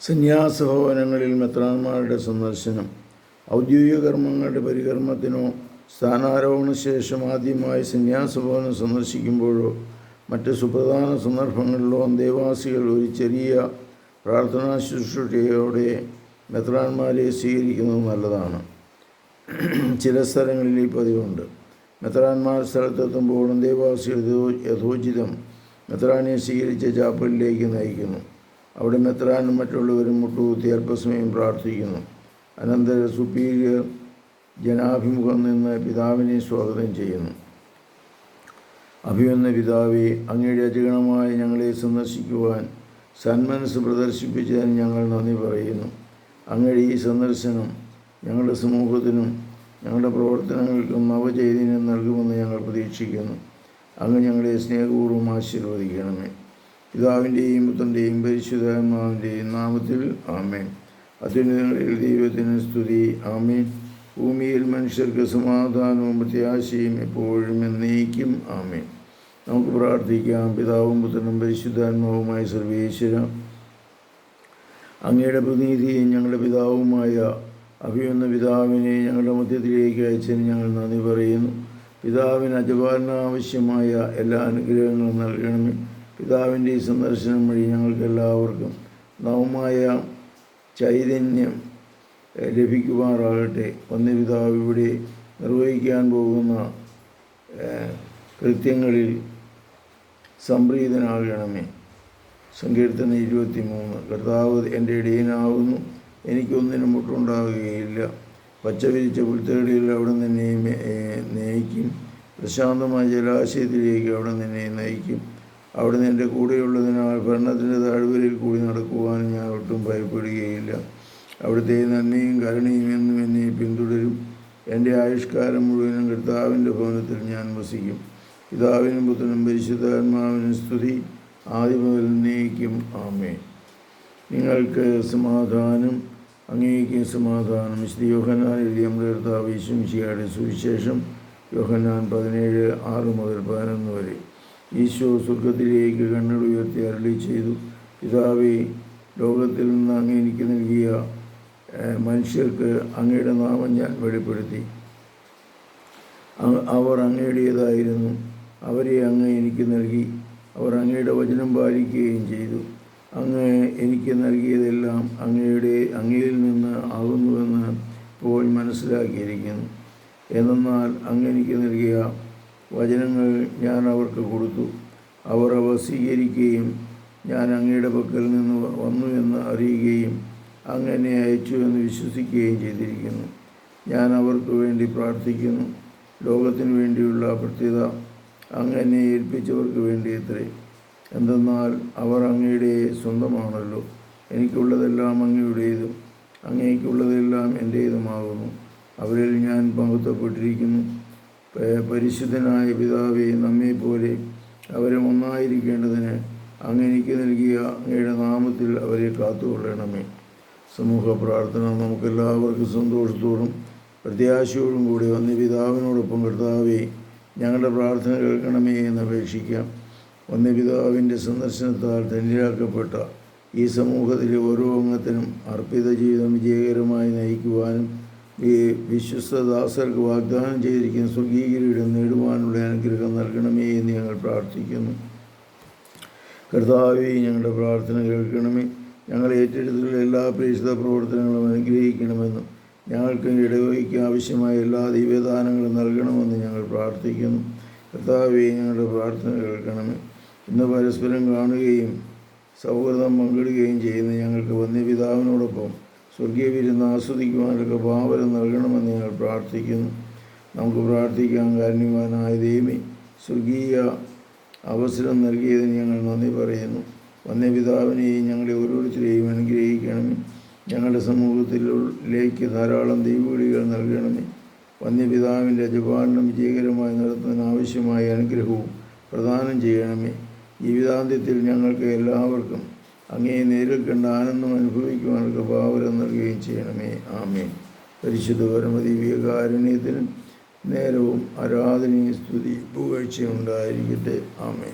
സന്യാസ ഭവനങ്ങളിൽ മെത്രാന്മാരുടെ സന്ദർശനം ഔദ്യോഗിക കർമ്മങ്ങളുടെ പരികർമ്മത്തിനോ സ്ഥാനാരോഹണ ശേഷം ആദ്യമായി സന്യാസ ഭവനം സന്ദർശിക്കുമ്പോഴോ മറ്റ് സുപ്രധാന സന്ദർഭങ്ങളിലോ അന്തേവാസികൾ ഒരു ചെറിയ പ്രാർത്ഥനാ ശുശ്രൂഷയോടെ മെത്രാന്മാരെ സ്വീകരിക്കുന്നത് നല്ലതാണ്. ചില സ്ഥലങ്ങളിൽ ഈ പതിവുണ്ട്. മെത്രാന്മാർ സ്ഥലത്തെത്തുമ്പോൾ യഥോ- യഥോചിതം മെത്രാനെ സ്വീകരിച്ച ചാപ്പലിലേക്ക് നയിക്കുന്നു. അവിടെ മെത്രാനും മറ്റുള്ളവരും മുട്ടുകുത്തി അല്പസമയം പ്രാർത്ഥിക്കുന്നു. അനന്തര സുപ്പീരിയർ ജനാഭിമുഖം നിന്ന് പിതാവിനെ സ്വാഗതം ചെയ്യുന്നു. അഭിവന്ന പിതാവെ അങ്ങയുടെ അജഗണമായി ഞങ്ങളെ സന്ദർശിക്കുവാൻ സന്മനസ് പ്രദർശിപ്പിച്ചതിന് ഞങ്ങൾ നന്ദി പറയുന്നു. അങ്ങയുടെ ഈ സന്ദർശനം ഞങ്ങളുടെ സമൂഹത്തിനും ഞങ്ങളുടെ പ്രവർത്തനങ്ങൾക്കും നവചൈതന്യം നൽകുമെന്ന് ഞങ്ങൾ പ്രതീക്ഷിക്കുന്നു. അങ്ങ് ഞങ്ങളെ സ്നേഹപൂർവം ആശീർവദിക്കണമേ. പിതാവിന്റെയും പുത്രന്റെയും പരിശുദ്ധാത്മാവിന്റെയും നാമത്തിൽ ആമേൻ. അത്യുന്നതങ്ങളിൽ ദൈവത്തിന് സ്തുതി. ആമേൻ. ഭൂമിയിൽ മനുഷ്യർക്ക് സമാധാനവും പ്രത്യാശയും എപ്പോഴും എന്നേക്കും ആമേൻ. നമുക്ക് പ്രാർത്ഥിക്കാം. പിതാവും പുത്രനും പരിശുദ്ധാത്മാവുമായ സർവേശ്വര അങ്ങയുടെ പ്രതിനിധിയെ ഞങ്ങളുടെ പിതാവുമായ അഭിയുന്ന പിതാവിനെ ഞങ്ങളുടെ മധ്യത്തിലേക്ക് അയച്ചതിന് ഞങ്ങൾ നന്ദി പറയുന്നു. പിതാവിന് അജപാലനാവശ്യമായ എല്ലാ അനുഗ്രഹങ്ങളും നൽകണമേ. പിതാവിന്റെ ഈ സന്ദർശനം വഴി ഞങ്ങൾക്ക് എല്ലാവർക്കും നവമായ ചൈതന്യം ലഭിക്കുമാറാകട്ടെ. ലഭിക്കുമാറാകട്ടെ വന്യപിതാവ് ഇവിടെ നിർവഹിക്കാൻ പോകുന്ന കൃത്യങ്ങളിൽ സംപ്രീതനാകണമേ. സങ്കീർത്തനം ഇരുപത്തി മൂന്ന് കർത്താവ് എന്റെ ഇടയനാകുന്നു. എനിക്കൊന്നിനും മുട്ടുണ്ടാകുകയില്ല. പച്ച വിരിച്ച പുൽത്തകളിൽ അവിടെ നിന്നെ നയിക്കും. പ്രശാന്തമായ ജലാശയത്തിലേക്ക് അവിടെ നിന്നെ നയിക്കും. അവിടെ നിന്ന് എന്റെ കൂടെയുള്ളതിനാൽ ഭരണത്തിന്റെ താഴ്വരയിൽ കൂടി നടക്കുവാനും ഞാൻ ഒട്ടും ഭയപ്പെടുകയില്ല. അവിടുത്തെ നന്മയും കരുണയും എന്നും എന്നെ പിന്തുടരും. എന്റെ ആയുഷ്കാലം മുഴുവനും കർത്താവിന്റെ ഭവനത്തിൽ ഞാൻ വസിക്കും. പിതാവിനും പുത്രനും പരിശുദ്ധാത്മാവിനും സ്തുതി. ആദ്യം മുതൽ നീക്കും ആമേ നിങ്ങൾക്ക് സമാധാനം. അങ്ങേക്ക് സമാധാനം. വിശുദ്ധ യോഹന്നാൻ എഴുതിയ കർത്താവ് ഈശ്വമിശിയുടെ സുവിശേഷം യോഹനാൻ പതിനേഴ് ആറ് മുതൽ പതിനൊന്ന് വരെ. ഈശോ സ്വർഗത്തിലേക്ക് കണ്ണടുയർത്തി അരളി ചെയ്തു. പിതാവേ ലോകത്തിൽ നിന്ന് അങ്ങ് എനിക്ക് നൽകിയ മനുഷ്യർക്ക് അങ്ങയുടെ നാമം ഞാൻ വെളിപ്പെടുത്തി. അവർ അങ്ങയുടേതായിരുന്നു. അവരെ അങ്ങ് എനിക്ക് നൽകി. അവർ അങ്ങയുടെ വചനം പാലിക്കുകയും ചെയ്തു. അങ്ങ് എനിക്ക് നൽകിയതെല്ലാം അങ്ങയുടെ അങ്ങയിൽ നിന്ന് ആകുന്നുവെന്ന് ഇപ്പോൾ മനസ്സിലാക്കിയിരിക്കുന്നു. എന്നാൽ അങ്ങ് എനിക്ക് നൽകിയ വചനങ്ങൾ ഞാൻ അവർക്ക് കൊടുത്തു. അവർ അവ സ്വീകരിക്കുകയും ഞാൻ അങ്ങയുടെ പക്കൽ നിന്ന് വന്നു എന്ന് അറിയുകയും അങ്ങനെ അയച്ചു എന്ന് വിശ്വസിക്കുകയും ചെയ്തിരിക്കുന്നു. ഞാൻ അവർക്ക് വേണ്ടി പ്രാർത്ഥിക്കുന്നു. ലോകത്തിന് വേണ്ടിയുള്ള പ്രത്യേകത അങ്ങനെ ഏൽപ്പിച്ചവർക്ക് വേണ്ടി എത്രേ എന്തെന്നാൽ അവർ അങ്ങയുടെ സ്വന്തമാണല്ലോ. എനിക്കുള്ളതെല്ലാം അങ്ങയുടേതും അങ്ങേക്കുള്ളതെല്ലാം എന്റേതുമാകുന്നു അവരിൽ ഞാൻ മഹത്വപ്പെട്ടിരിക്കുന്നു പ- പരിശുദ്ധനായ പിതാവെ നമ്മെപ്പോലെ അവരും ഒന്നായിരിക്കേണ്ടതിന് അങ്ങനെക്ക് നൽകിയ അങ്ങയുടെ നാമത്തിൽ അവരെ കാത്തുകൊള്ളണമേ. സമൂഹ പ്രാർത്ഥന നമുക്കെല്ലാവർക്കും സന്തോഷത്തോടും പ്രത്യാശയോടും കൂടി വന്ന് പിതാവിനോടൊപ്പം കർത്താവെ ഞങ്ങളുടെ പ്രാർത്ഥന കേൾക്കണമേ എന്ന് അപേക്ഷിക്കാം. വന്യപിതാവിന്റെ സന്ദർശനത്താൽ ധന്യരാക്കപ്പെട്ട ഈ സമൂഹത്തിലെ ഓരോ അംഗത്തിനും അർപ്പിത ജീവിതം വിജയകരമായി നയിക്കുവാനും ഈ വിശ്വസ്തദാസർക്ക് വാഗ്ദാനം ചെയ്തിരിക്കുന്ന സ്വർഗീയകിരീടം നേടുവാനുള്ള അനുഗ്രഹം നൽകണമേ എന്ന് ഞങ്ങൾ പ്രാർത്ഥിക്കുന്നു. കർത്താവെ ഞങ്ങളുടെ പ്രാർത്ഥന കേൾക്കണമേ. ഞങ്ങൾ ഏറ്റെടുത്തുള്ള എല്ലാ പ്രേക്ഷിത പ്രവർത്തനങ്ങളും അനുഗ്രഹിക്കണമെന്നും ഞങ്ങൾക്ക് ഇടവയ്ക്ക് ആവശ്യമായ എല്ലാ ദൈവദാനങ്ങളും നൽകണമെന്ന് ഞങ്ങൾ പ്രാർത്ഥിക്കുന്നു. കർത്താവെ ഞങ്ങളുടെ പ്രാർത്ഥന കേൾക്കണമേ. ഇന്ന് പരസ്പരം കാണുകയും സൗഹൃദം പങ്കിടുകയും ചെയ്യുന്ന ഞങ്ങൾക്ക് വന്യപിതാവിനോടൊപ്പം സ്വർഗീയ വിരുന്ന് ആസ്വദിക്കുവാനൊക്കെ ഭാവനം നൽകണമെന്ന് ഞങ്ങൾ പ്രാർത്ഥിക്കുന്നു. നമുക്ക് പ്രാർത്ഥിക്കാൻ കാരുണ്യവാനായ ദൈവമേ സ്വർഗീയ അവസരം നൽകിയതിന് ഞങ്ങൾ നന്ദി പറയുന്നു. വന്യപിതാവിനെയും ഞങ്ങളെ ഓരോരുത്തരെയും അനുഗ്രഹിക്കണമേ. ഞങ്ങളുടെ സമൂഹത്തിലേക്ക് ധാരാളം ദൈവവിളികൾ നൽകണമേ. വന്യപിതാവിന്റെ ജപാലനം വിജയകരമായി നടത്തുന്നതിന് ആവശ്യമായ അനുഗ്രഹവും പ്രദാനം ചെയ്യണമേ. ജീവിതാന്ത്യത്തിൽ ഞങ്ങൾക്ക് എല്ലാവർക്കും അങ്ങേ നേരിൽ കണ്ട ആനന്ദം അനുഭവിക്കുവാൻ കൃപാവരം നൽകുകയും ചെയ്യണമേ. ആമേ പരിശുദ്ധ പരമദിവ്യകാരുണ്യത്തിന് നേരവും ആരാധനയും സ്തുതി പുകഴ്ചയും ഉണ്ടായിരിക്കട്ടെ. ആമേ